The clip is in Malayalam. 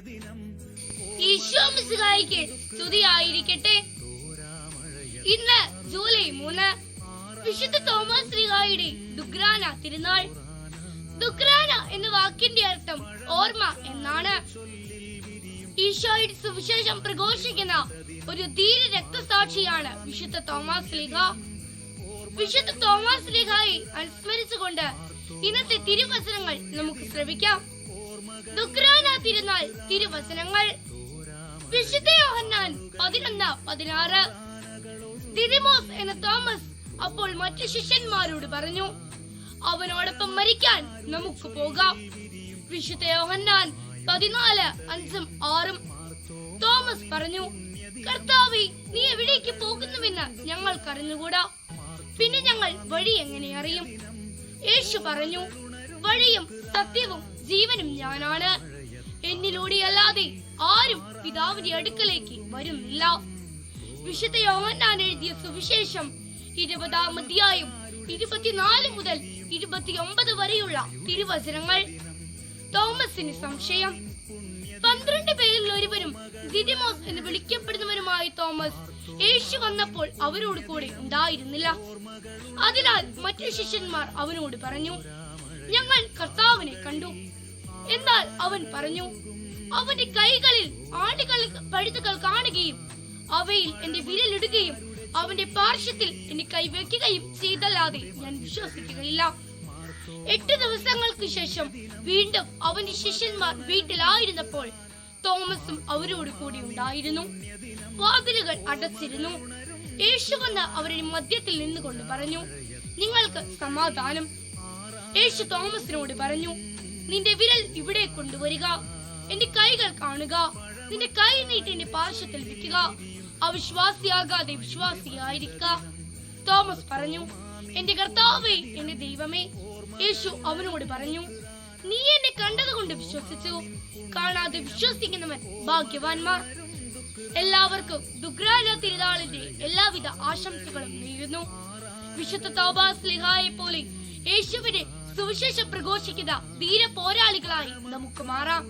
ഈശോ മിശിഹായിക്ക് സ്തുതിയായിരിക്കട്ടെ. ഇന്ന് ജൂലൈ മൂന്ന് വിശുദ്ധ തോമസ് ശ്രീഹായുടെ ദുഗ്രാന തിരുനാൾ. ദുഗ്രാന എന്ന വാക്കിന്റെ അർത്ഥം ഓർമ്മ എന്നാണ്. ഈശോയുടെ സുവിശേഷം പ്രഘോഷിക്കുന്ന ഒരു ധീര രക്തസാക്ഷിയാണ് വിശുദ്ധ തോമസ് ലീഗ വിശുദ്ധ തോമസ് ലീഗായി അനുസ്മരിച്ചുകൊണ്ട് ഇന്നത്തെ തിരുവചനങ്ങൾ നമുക്ക് ശ്രവിക്കാം. ദുഗ്രാന തിരുനാൾ തിരുവചനങ്ങൾ. വിശുദ്ധ യോഹന്നാൻ പതിനൊന്ന് പതിനാറ്. ദിദിമോസ് എന്ന തോമസ് അപ്പോൾ മറ്റു ശിഷ്യന്മാരോട് പറഞ്ഞു അവനോടൊപ്പം മരിക്കാൻ നമുക്ക് പോകാം. വിശുദ്ധ യോഹന്നാൻ പതിനാല് അഞ്ചും ആറും തോമസ് പറഞ്ഞു കർത്താവി നീ എവിടേക്ക് പോകുന്നുവെന്ന് ഞങ്ങൾക്കറിഞ്ഞുകൂടാ. പിന്നെ ഞങ്ങൾ വഴി എങ്ങനെ അറിയും? യേശു പറഞ്ഞു വഴിയും സത്യവും ജീവനും ഞാനാണ്. എന്നിലൂടെയല്ലാതെ ആരും പിതാവിന്റെ അടുക്കലേക്ക് വരുന്നില്ല. വിശുദ്ധ യോഹന്നാൻ എഴുതിയ സുവിശേഷം ഇരുപതാം അധ്യായം ഇരുപത്തിനാല് മുതൽ ഇരുപത്തിയൊമ്പത് വരെയുള്ള തിരുവചനങ്ങൾ. തോമസിന് സംശയം. പന്ത്രണ്ട് പേരിൽ ഒരുവനും ദിദിമോസ് എന്ന് വിളിക്കപ്പെടുന്നവരുമായ തോമസ് യേശു വന്നപ്പോൾ അവരോട് കൂടെ ഉണ്ടായിരുന്നില്ല. അതിനാൽ മറ്റു ശിഷ്യന്മാർ അവനോട് പറഞ്ഞു ഞങ്ങൾ കർത്താവിനെ കണ്ടു. എന്നാൽ അവൻ പറഞ്ഞു അവന്റെ കൈകളിൽ ആടുകൾ പഴുതുകൾ കാണുകയും അവയിൽ എന്റെ വിരലിടുകയും അവന്റെ പാർശ്വത്തിൽ എന്നെ കൈവയ്ക്കുകയും ചെയ്തല്ലാതെ ഞാൻ വിശ്വസിക്കുകയില്ല. എട്ട് ദിവസങ്ങൾക്ക് ശേഷം വീണ്ടും അവന്റെ ശിഷ്യന്മാർ വീട്ടിലായിരുന്നപ്പോൾ തോമസും അവരോട് കൂടി ഉണ്ടായിരുന്നു. വാതിലുകൾ അടച്ചിരുന്നു. യേശു വന്ന് അവരുടെ മധ്യത്തിൽ നിന്നുകൊണ്ട് പറഞ്ഞു നിങ്ങൾക്ക് സമാധാനം. യേശു തോമസിനോട് പറഞ്ഞു നിന്റെ വിരൽ ഇവിടെ കൊണ്ടുവരിക എന്റെ കൈകൾ കാണുക നിന്റെ കൈ നീട്ടി എന്റെ പാർശ്വത്തിൽ വെക്കുക അവിശ്വാസിയാകാതെ വിശ്വാസിയായിരിക്ക. തോമസ് പറഞ്ഞു എന്റെ കർത്താവേ എന്റെ ദൈവമേ. യേശു അവനോട് പറഞ്ഞു നീ എന്നെ കണ്ടതുകൊണ്ട് വിശ്വസിച്ചു. കാണാതെ വിശ്വസിക്കുന്നവൻ ഭാഗ്യവാന്മാർ. എല്ലാവർക്കും ദുഗ്രാല തിരുനാളിന്റെ എല്ലാവിധ ആശംസകളും നേരുന്നു. വിശുദ്ധ തോബാസ് ലിഹായെ പോലെ യേശുവിനെ സുവിശേഷം പ്രഘോഷിക്കുന്ന വീര പോരാളികളായി നമുക്ക് മാറാം.